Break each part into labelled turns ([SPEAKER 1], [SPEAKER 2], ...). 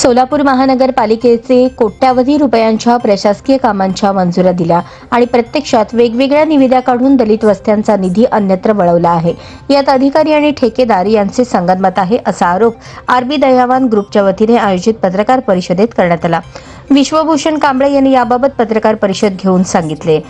[SPEAKER 1] सोलापूर महानगरपालिकेचे कोट्यावधी रुपयांच्या प्रशासकीय कामांच्या मंजुऱ्या दिल्या आणि प्रत्यक्षात वेगवेगळ्या निविदा काढून दलित वस्त्यांचा निधी अन्यत्र वळवला आहे. यात अधिकारी आणि ठेकेदार यांचे संगनमत आहे असा आरोप आरबी दयावान ग्रुपच्या वतीने आयोजित पत्रकार परिषदेत करण्यात आला. विश्वभूषण कांबळे यांनी याबाबत पत्रकार परिषद घेऊन सांगितले.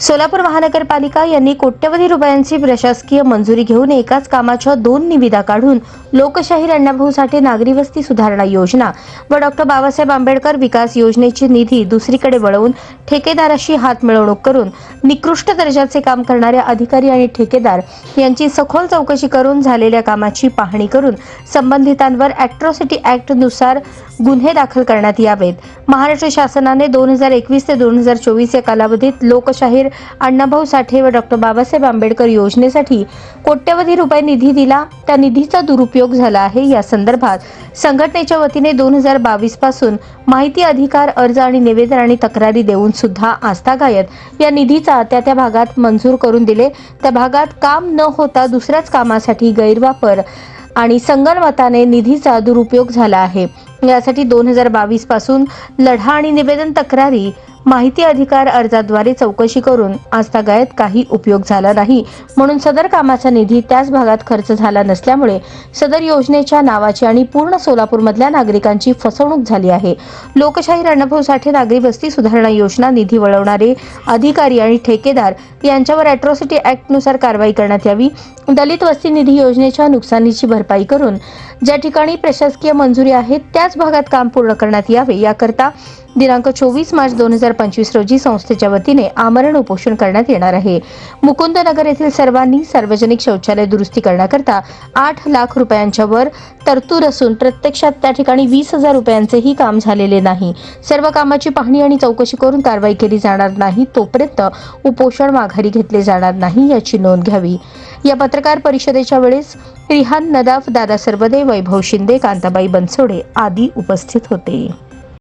[SPEAKER 1] सोलापूर महानगरपालिका यांनी कोट्यवधी रुपयांची प्रशासकीय मंजुरी घेऊन एकाच कामाच्या दोन निविदा काढून लोकशाहीर अण्णाभाऊ साठे नागरी वस्ती सुधारणा योजना व डॉक्टर बाबासाहेब आंबेडकर विकास योजनेची निधी दुसरीकडे वळवून ठेकेदाराशी हात मिळवणूक करून निकृष्ट दर्जाचे काम करणाऱ्या अधिकारी आणि ठेकेदार यांची सखोल चौकशी करून झालेल्या कामाची पाहणी करून संबंधितांवर अॅट्रॉसिटी नुसार गुन्हे दाखल करण्यात यावेत. महाराष्ट्र शासनाने दोन हजार एकवीस ते दोन हजार चोवीस या कालावधीत लोकशाहीर अण्णाभाऊ साठे व डॉक्टर बाबासाहेब आंबेडकर योजनेसाठी कोट्यवधी रुपये निधी दिला. त्या निधीचा दुरुपयोग झाला आहे. या संदर्भात संघटनेच्या वतीने दोन हजार बावीसपासून माहिती अधिकार अर्ज आणि निवेदन आणि तक्रारी देऊन सुद्धा आस्थागायत या निधीचा त्या त्या भागात मंजूर करून दिले. त्या भागात काम न होता दुसऱ्याच कामासाठी गैरवापर आणि संगणमताने निधीचा दुरुपयोग झाला आहे. यासाठी दोन हजार बावीसपासून लढा आणि निवेदन तक्रारी माहिती अधिकार अर्जाद्वारे चौकशी करून आस्थागायत काही उपयोग झाला नाही. म्हणून सदर कामाचा निधी त्याच भागात खर्च झाला नसल्यामुळे सदर योजनेच्या नावाची आणि पूर्ण सोलापूरमधल्या नागरिकांची फसवणूक झाली आहे. लोकशाही रणभाऊ साठे नागरी वस्ती सुधारणा योजना निधी वळवणारे अधिकारी आणि ठेकेदार यांच्यावर अॅट्रॉसिटी ऍक्टनुसार कारवाई करण्यात यावी. दलित वस्ती निधी योजनेच्या नुकसानीची भरपाई करून ज्या ठिकाणी प्रशासकीय मंजुरी आहे त्याच भागात काम पूर्ण करण्यात यावे. याकरता दिनांक चोवीस मार्च दोन हजार पंचवीस रोजी संस्थेच्या वतीने आमरण उपोषण करण्यात येणार आहे. मुकुंदनगर येथील सर्वांनी सार्वजनिक शौचालय दुरुस्ती करण्याकरता आठ लाख रुपयांच्या वर तरतूद असून प्रत्यक्षात त्या ठिकाणी वीस हजार रुपयांचेही काम झालेले नाही. सर्व कामाची पाहणी आणि चौकशी करून कारवाई केली जाणार नाही तोपर्यंत उपोषण माघारी घेतले जाणार नाही याची नोंद घ्यावी. या पत्रकार परिषदेच्या वेळेस रिहान नदाफ दादा सर्वदे वैभव शिंदे कांताबाई बनसोडे आदी उपस्थित होते.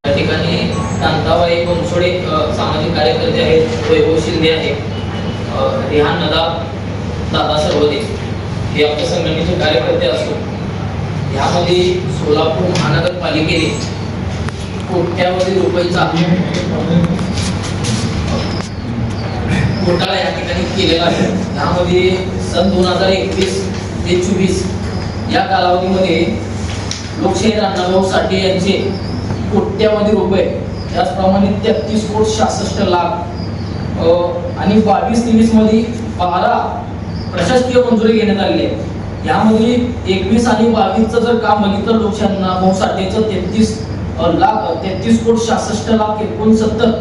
[SPEAKER 2] या ठिकाणी कांताबाई बनसोडे सामाजिक कार्यकर्ते आहेत वैभव शिंदे आहेत रिहान नदाफ दादा सर्वदे हे आपल्या संघटनेचे कार्यकर्ते असून यामध्ये सोलापूर महानगरपालिकेने कोट्यावधी रुपयाचा घोटाळा या ठिकाणी केलेला आहे. यामध्ये सन दोन हजार एकवीस ते चोवीस या कालावधीमध्ये लोकशाही अण्णाभाऊ साठे यांचे कोट्यावधी रुपये त्याचप्रमाणे तेहतीस कोट सहासष्ट लाख आणि बावीस तेवीसमध्ये बारा प्रशासकीय मंजुरी घेण्यात आलेली आहे. यामध्ये एकवीस आणि बावीसचं जर काम बघितलं लोकशाहीना भाऊ साठेचं तेहतीस लाख तेहतीस कोट सहासष्ट लाख एकोणसत्तर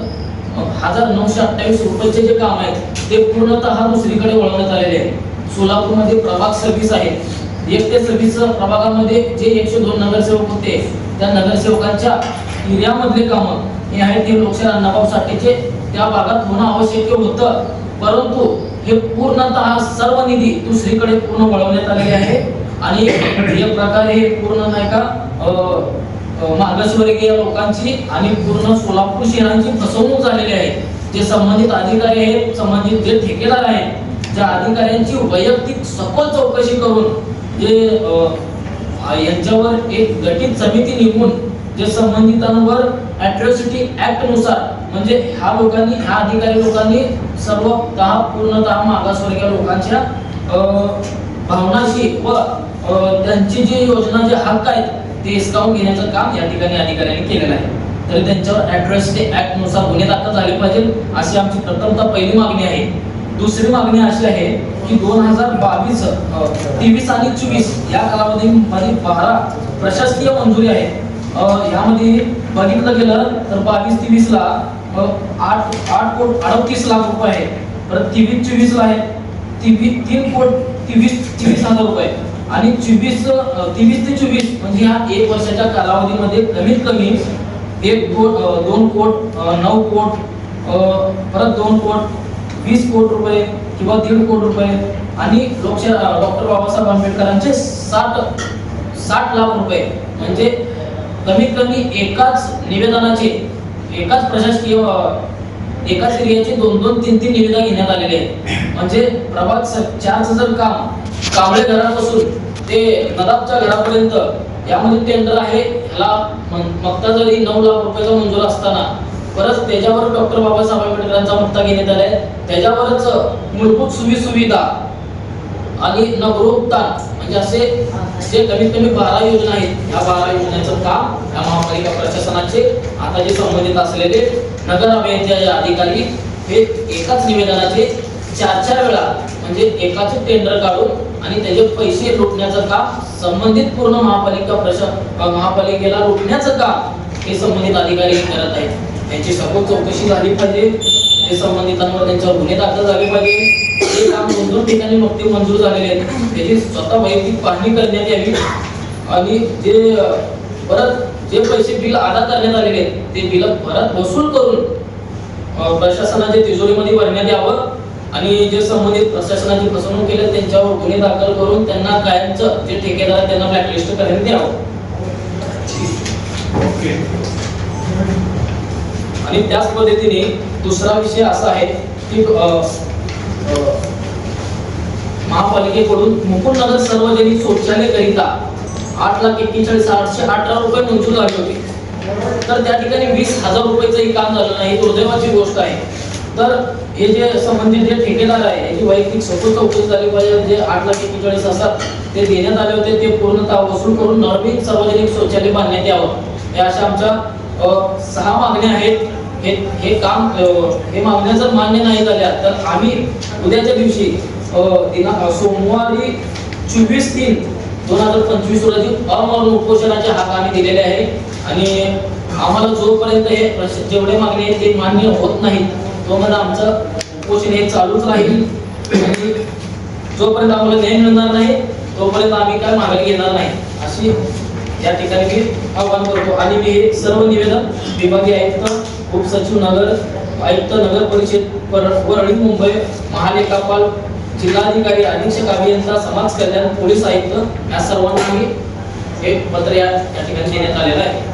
[SPEAKER 2] हजार नऊशे अठ्ठावीस रुपयाचे जे काम आहेत ते पूर्णतः दुसरीकडे वळवण्यात आलेले आहे सोलापूरमध्ये प्रभाग सव्वीस आहे. एक ते सव्वीस प्रभागामध्ये जे एकशे दोन नगरसेवक होते त्या नगरसेवकांच्या एरियामधले कामं हे आहे ते लोकशाही अण्णाभाऊ साठेचे त्या भागात होणं आवश्यक होतं. परंतु हे पूर्णतः सर्व निधी दुसरीकडे पूर्ण वळवण्यात आलेले आहे. आणि एक प्रकारे हे पूर्ण नाही का अं, मागासवर्गीय लोकांची आणि पूर्ण सोलापूर शहरांची फसवणूक झालेली आहे. जे संबंधित अधिकारी आहेत संबंधित जे ठेकेदार आहेत ज्या अधिकाऱ्यांची वैयक्तिक सखोल चौकशी करून जे यांच्यावर एक गठीत समिती नेमून जे संबंधितांवर अॅट्रॉसिटी ऍक्टनुसार म्हणजे ह्या लोकांनी ह्या अधिकारी लोकांनी सर्वतः पूर्णतः मागासवर्गीय लोकांच्या भावनाशी व त्यांची जी योजना जे हक्क आहेत ते हिसकावून घेण्याचं काम या ठिकाणी अधिकाऱ्यांनी केलेलं आहे. तर त्यांच्यावर अॅट्रॉसिटी ऍक्टनुसार गुन्हे दाखल झाले पाहिजे अशी आमची प्रथमतः पहिली मागणी आहे. दुसरी मागणी अशी आहे की दोन हजार बावीस तेवीस आणि चोवीस या कालावधीमध्ये बारा प्रशासकीय मंजुरी आहेत यामध्ये बघितलं गेलं तर बावीस तेवीस ला आठ आठ कोट अडतीस लाख रुपये आहे. परत तेवीस चोवीस ला आहे. तेवीस तीन कोट तेवीस तेवीस हजार रुपये आणि चोवीस तेवीस ते चोवीस म्हणजे ह्या एक वर्षाच्या कालावधीमध्ये कमीत कमी एक कोट दोन कोट नऊ कोट परत दोन कोट वीस कोट रुपये किंवा दीड कोट रुपये आणि लोकशा डॉक्टर बाबासाहेब आंबेडकरांचे साठ साठ लाख रुपये. म्हणजे कमीत कमी एकाच निवेदनाचे एकाच प्रशासकीय एकाच एरियाचे दोन दोन तीन तीन निविदा घेण्यात आलेले आहेत. म्हणजे प्रभात स- चारचं जर काम कांबळे घरापासून ते नदाबच्या घरापर्यंत यामध्ये टेंडर आहे. ह्याला म- मक्ता जरी नऊ लाख रुपयाचा मंजूर असताना परत त्याच्यावर डॉक्टर बाबासाहेब आंबेडकरांचा मुद्दा घेण्यात आलाय. त्याच्यावरच मूलभूत सुविधा सुविधा आणि नगरोत्थान म्हणजे असे जे कमीत कमी बारा योजना आहेत या बारा योजनांचं काम या महापालिका प्रशासनाचे आता जे संबंधित असलेले नगर अभियंत्याचे अधिकारी हे एकाच निवेदनाचे चार चार वेळा म्हणजे एकाच टेंडर काढून आणि त्याचे पैसे लुटण्याचं काम संबंधित पूर्ण महापालिका प्रशा महापालिकेला लुटण्याचं काम हे संबंधित अधिकारी करत आहेत. त्यांची सखोल चौकशी झाली पाहिजे. ते संबंधितांवर त्यांच्यावर गुन्हे दाखल झाले पाहिजे. हे काम दोन दोन ठिकाणी नुकते मंजूर झालेले आहेत. त्याची स्वतः वैयक्तिक पाहणी करण्यात यावी. आणि जे परत जे पैसे बिल अदा करण्यात आलेले आहेत ते बिल परत वसूल करून प्रशासनाच्या तिजोरीमध्ये भरण्यात यावं. आणि जे संबंधित प्रशासनाची फसवणूक केली त्यांच्यावर गुन्हे दाखल करून त्यांना कायमचं जे ठेकेदार त्यांना ब्लॅकलिस्ट करण्यात यावं.
[SPEAKER 3] ओके.
[SPEAKER 2] आणि त्याच पद्धतीने दुसरा विषय असा आहे की महापालिकेकडून मुकुंदनगर सार्वजनिक शौचालय करिता आठ लाख एक्केचाळीस आठशे अठरा रुपये मंजूर झाले होते. तर त्या ठिकाणी वीस हजार रुपयाचंही काम झालं नाही दुर्दैवाची गोष्ट आहे. तर हे जे संबंधित जे ठेकेदार आहे याची वैयक्तिक सखोल चौकशी झाली पाहिजे जे आठ लाख एक्केचाळीस असतात ते देण्यात आले होते ते पूर्णतः वसूल करून नवीन सार्वजनिक शौचालय बांधण्यात यावं. या अशा आमच्या सहा मागण्या आहेत. हे हे काम हे मागण्या जर मान्य नाही झाल्या तर आम्ही उद्याच्या दिवशी अ, सोमवारी चोवीस तीन दोन हजार पंचवीस रोजी अमरण उपोषणाचे हाक आम्ही दिलेले आहे. आणि आम्हाला जोपर्यंत हे जेवढे मागणी आहेत ते मान्य होत नाहीत तोपर्यंत आमचं उपोषण हे चालूच राहील. आणि जोपर्यंत आम्हाला न्याय मिळणार नाही तोपर्यंत आम्ही काय मागणी घेणार नाही अशी या ठिकाणी मी आव्हान करतो. आणि मी हे सर्व निवेदन विभागीय आयुक्त उपसचिव नगर आयुक्त नगर परिषद पर- वरळी मुंबई महालेखापाल जिल्हाधिकारी अधीक्षक अभियंता समाज कल्याण पोलीस आयुक्त या सर्वांना एक हे पत्र या ठिकाणी देण्यात आलेलं आहे.